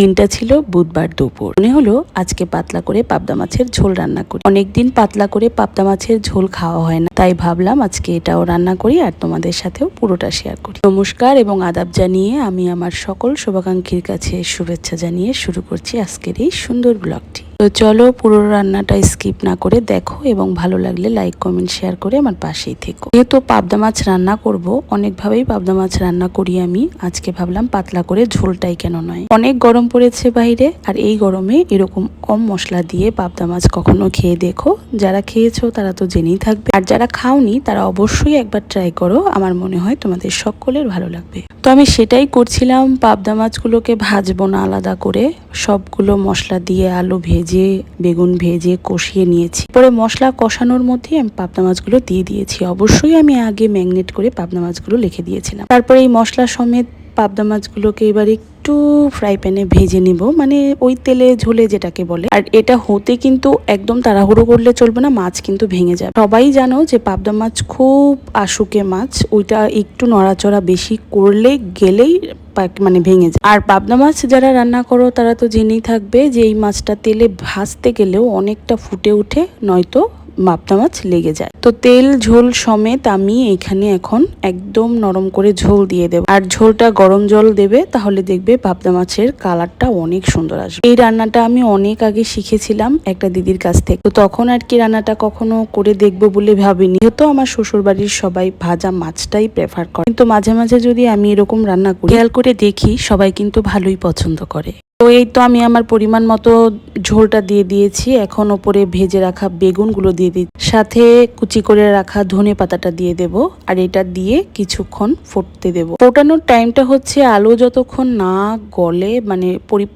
দিনটা ছিল বুধবার দুপুর। মনে হলো আজকে পাতলা করে পাবদা মাছের ঝোল রান্না করি। অনেকদিন পাতলা করে পাবদা মাছের ঝোল খাওয়া হয় না। তাই ভাবলাম আজকে এটাও রান্না করি আর তোমাদের সাথেও পুরোটা শেয়ার করি। নমস্কার এবং আদাব জানিয়ে আমি আমার সকল শুভাকাঙ্ক্ষীর কাছে শুভেচ্ছা জানিয়ে শুরু করছি আজকের এই সুন্দর ব্লগটি তো চলো পুরো রান্নাটা স্কিপ না করে দেখো এবং ভালো লাগলে লাইক কমেন্ট শেয়ার করে আমার পাশেই থেকো। যেহেতু পাবদা মাছ রান্না করব, অনেকভাবেই পাবদা মাছ রান্না করি আমি। আজকে ভাবলাম পাতলা করে ঝোলটাই কেন নয়। অনেক গরম পড়েছে বাইরে, আর এই গরমে এরকম কম মশলা দিয়ে পাবদা মাছ কখনো খেয়ে দেখো। যারা খেয়েছো তারা তো জেনেই থাকবে। আর যারা খাওনি তারা অবশ্যই একবার ট্রাই করো। আমার মনে হয় তোমাদের সকলের ভালো লাগবে। তো আমি সেটাই করছিলাম, পাবদা মাছগুলোকে ভাজবো না আলাদা করে। সবগুলো মশলা দিয়ে আলু ভেজে বেগুন ভেজে কষিয়ে নিয়েছি। পরে মশলা কষানোর মধ্যে আমি পাবনা মাছগুলো দিয়ে দিয়েছি। অবশ্যই আমি আগে ম্যাগনেট করে পাবনা মাছগুলো লিখে দিয়েছিলাম। তারপরে এই মশলা সমেত পাবদা মাছগুলোকে এবার একটু ফ্রাই প্যানে ভেজে নিব। মানে ওই তেলে ঝোলে যেটাকে বলে। আর এটা হতে কিন্তু একদম তাড়াহুড়ো করলে চলবে না, মাছ কিন্তু ভেঙে যাবে। সবাই জানো যে পাবদা মাছ খুব আশুকে মাছ, ওইটা একটু নড়াচড়া বেশি করলে গেলেই মানে ভেঙে যায়। আর পাবদা মাছ যারা রান্না করো, তারা তো জেনেই থাকবে যে এই মাছটা তেলে ভাজতে গেলেও অনেকটা ফুটে উঠে নয়তো পাবদা মাছ লেগে যায়। তো তেল, ঝোল সমেত আমি এখানে এখন একদম নরম করে ঝোল দিয়ে দেবো। আর ঝোলটা গরম জল দেবে, তাহলে দেখবে পাবদা মাছের কালারটা অনেক সুন্দর আসবে। এই রান্নাটা আমি অনেক আগে শিখেছিলাম একটা দিদির কাছ থেকে। তো তখন আর কি রান্নাটা কখনো করে দেখব বলে ভাবিনি। যেহেতু আমার শ্বশুর বাড়ির সবাই ভাজা মাছটাই প্রেফার করে। কিন্তু মাঝে মাঝে যদি আমি এরকম রান্না করি, খেয়াল করে দেখি সবাই কিন্তু ভালোই পছন্দ করে। তো এই তো আমি আমার পরিমাণ মতো ঝোলটা দিয়ে দিয়েছি। এখন ওপরে ভেজে রাখা বেগুনগুলো দিয়ে দিই সাথে কুচি করে রাখা ধনে পাতাটা দিয়ে দেব আর এটা দিয়ে কিছুক্ষণ ফুটতে দেব। ফোটানোর টাইমটা হচ্ছে আলু যতক্ষণ না গলে মানে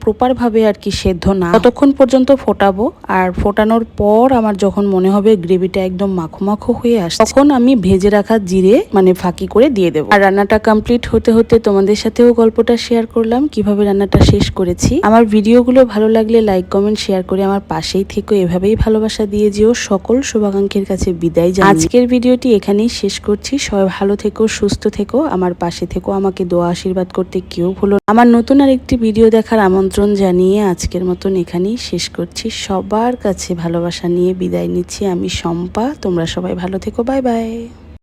প্রপার ভাবে আর কি সেদ্ধ না, ততক্ষণ পর্যন্ত ফোটাবো। আর ফোটানোর পর আমার যখন মনে হবে গ্রেভিটা একদম মাখো মাখো হয়ে আসে তখন আমি ভেজে রাখা জিরে মানে ফাঁকি করে দিয়ে দেবো। আর রান্নাটা কমপ্লিট হতে হতে তোমাদের সাথেও গল্পটা শেয়ার করলাম। কীভাবে রান্নাটা শেষ করেছি আমার ভিডিওগুলো ভালো লাগলে লাইক কমেন্ট শেয়ার করে আমার পাশেই থেকো। এভাবেই ভালোবাসা দিয়ে যেও। সকল শুভাকাঙ্ক্ষীর কাছে বিদায় জানাই আজকের ভিডিওটি এখানেই শেষ করছি। সবাই ভালো থেকো সুস্থ থেকো। আমার পাশে থেকো। আমাকে দোয়া আশীর্বাদ করতে কেউ ভুলো। আমার নতুন আরেকটি ভিডিও দেখার আমন্ত্রণ জানিয়ে আজকের মতন এখানেই শেষ করছি। সবার কাছে ভালোবাসা নিয়ে বিদায় নিচ্ছি আমি শম্পা। তোমরা সবাই ভালো থেকো। Bye bye